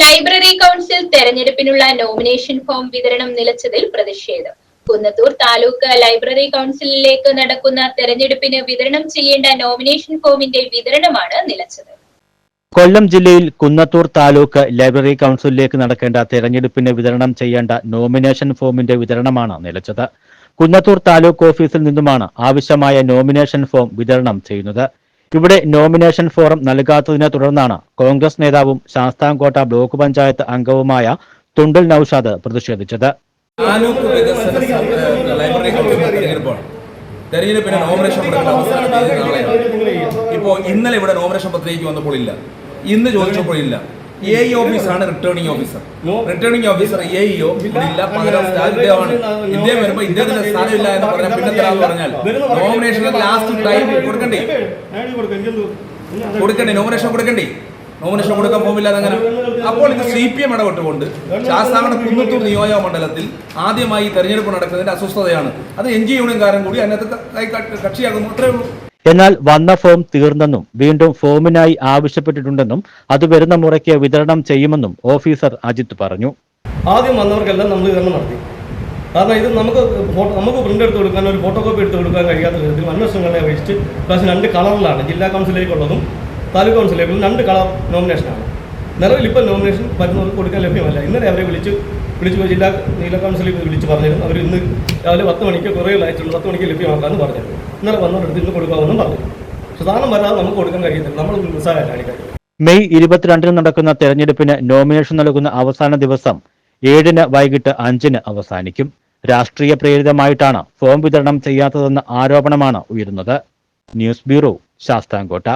Library council തെരഞ്ഞെടുപ്പിനുള്ള nomination form വിതരണം നിലച്ചതിൽ പ്രതിഷേധം. കുന്നത്തൂർ താലൂക്ക് ലൈബ്രറി കൗൺസിലിലേക്ക് നടക്കുന്ന തെരഞ്ഞെടുപ്പിന് വിതരണം ചെയ്യേണ്ട നോമിനേഷൻ ഫോമിന്റെ വിതരണമാണ് നിലച്ചത്. കൊല്ലം ജില്ലയിൽ കുന്നത്തൂർ താലൂക്ക് ലൈബ്രറി കൗൺസിലിലേക്ക് നടക്കേണ്ട തെരഞ്ഞെടുപ്പിന് വിതരണം ചെയ്യേണ്ട നോമിനേഷൻ ഫോമിന്റെ വിതരണമാണ് നിലച്ചത്. കുന്നത്തൂർ താലൂക്ക് ഓഫീസിൽ നിന്നുമാണ് ആവശ്യമായ നോമിനേഷൻ ഫോം വിതരണം ചെയ്യുന്നത്. ഇവിടെ നോമിനേഷൻ ഫോറം നൽകാത്തതിനെ തുടർന്നാണ് കോൺഗ്രസ് നേതാവും ശാസ്താംകോട്ട ബ്ലോക്ക് പഞ്ചായത്ത് അംഗവുമായ തുണ്ടൽ നൌഷാദ് പ്രതിഷേധിച്ചത്. ഇപ്പോ നോമിനേഷൻ ഇന്നലെ ഇവിടെ നോമിനേഷൻ പത്രികയ്ക്ക് വന്നപ്പോൾ ഇല്ല ഇന്ന് ചോദിച്ചപ്പോൾ ഇല്ല എ ഇ ഓഫീസാണ് returning officer returning officer A E O ഇല്ല. പകരം ഇദ്ദേഹമാണ് ഇദ്ദേഹം വരുമ്പോൾ എന്ന് പറഞ്ഞാൽ പിന്നെ പറഞ്ഞാൽ? നോമിനേഷൻ ലാസ്റ്റ് ടൈം കൊടുക്കണ്ടേ? കൊടുക്കണ്ടേ? നോമിനേഷൻ കൊടുക്കണ്ടേ? നോമിനേഷൻ കൊടുക്കാൻ അങ്ങനെ അപ്പോൾ ഇത് സി പി എം ഇടപെട്ടുകൊണ്ട് ശാസ്താംകോട്ട കുന്നത്തൂർ നിയോജക മണ്ഡലത്തിൽ ആദ്യമായി തെരഞ്ഞെടുപ്പ് നടക്കുന്നതിന്റെ അസ്വസ്ഥതയാണ്. അത് എൻ ജി യൂണിയൻകാരൻ കൂടി അതിനകത്ത് കക്ഷിയാകുന്നു അത്രേ ഉള്ളൂ. എന്നാൽ വന്ന ഫോം തീർന്നെന്നും വീണ്ടും ഫോമിനായി ആവശ്യപ്പെട്ടിട്ടുണ്ടെന്നും അത് വരുന്ന മുറയ്ക്ക് വിതരണം ചെയ്യുമെന്നും ഓഫീസർ അജിത് പറഞ്ഞു. ആദ്യം വന്നവർക്കെല്ലാം നമ്മൾ വിതരണം നടത്തി. കാരണം ഇത് നമുക്ക് നമുക്ക് പ്രിന്റ് എടുത്ത് കൊടുക്കാൻ ഒരു ഫോട്ടോ കോപ്പി എടുത്ത് കൊടുക്കാൻ കഴിയാത്ത വിധത്തിൽ അന്വേഷണങ്ങളെ അപേക്ഷിച്ച് പ്രാവശ്യം രണ്ട് കളറിലാണ് ജില്ലാ കൗൺസിലേക്കുള്ളതും താലൂക്ക് കൗൺസിലേക്കുള്ളതും രണ്ട് കളർ നോമിനേഷനാണ് നിലവിൽ ഇപ്പോൾ നോമിനേഷൻ വരുന്നവർക്ക് കൊടുക്കാൻ ലഭ്യമല്ല. ഇന്നലെ അവരെ വിളിച്ച്. വിളിച്ച് ജില്ലാ നീല കൗൺസിലിൽ വിളിച്ച് പറഞ്ഞിരുന്നു അവർ ഇന്ന് രാവിലെ പത്ത് മണിക്ക് കുറേ അയച്ചുള്ളൂ പത്ത് മണിക്ക് ലഭ്യമാക്കാമെന്ന് പറഞ്ഞു. ഇന്നലെ വന്നവരെടുത്ത് ഇന്ന് കൊടുക്കാമെന്നും പറഞ്ഞു. സാധനം വരാതെ നമുക്ക് കൊടുക്കാൻ കഴിയത്തില്ല. നമ്മൾ നിസ്സാരമല്ല കാര്യം മെയ് ഇരുപത്തിരണ്ടിന് നടക്കുന്ന തെരഞ്ഞെടുപ്പിന് നോമിനേഷൻ നൽകുന്ന അവസാന ദിവസം ഏഴിന് വൈകിട്ട് അഞ്ചിന് അവസാനിക്കും. രാഷ്ട്രീയ പ്രേരിതമായിട്ടാണ് ഫോം വിതരണം ചെയ്യാത്തതെന്ന ആരോപണമാണ് ഉയരുന്നത്. News bureau Sasthamkotta.